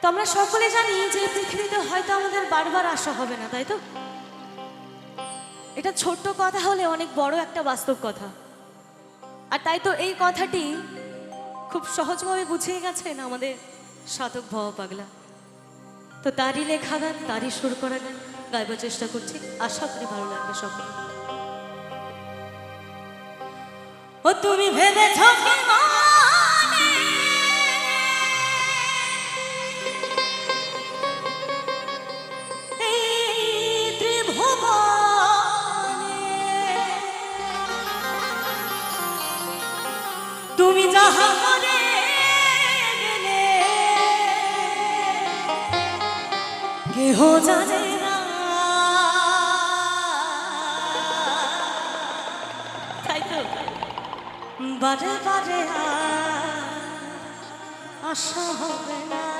তো আমরা সকলে জানি যে পৃথিবীতে হয়তো আমাদের বারবার আসা হবে না, তাই তো? এটা ছোট্ট কথা হলে অনেক বড় একটা বাস্তব কথা। আর তাই তো এই কথাটি খুব সহজভাবে বুঝিয়ে গেছেন আমাদের সাধক ভব পাগলা। তো তারই লেখা গান, তারই সুর করা গান, গাইবার চেষ্টা করছি। আশা করি ভালো লাগবে সকলে ও তুমি ভেবেছ তুমি যাহা করে গেলে কেহ জানে তাই তো? বারে বারে আশা হবে না।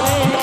away.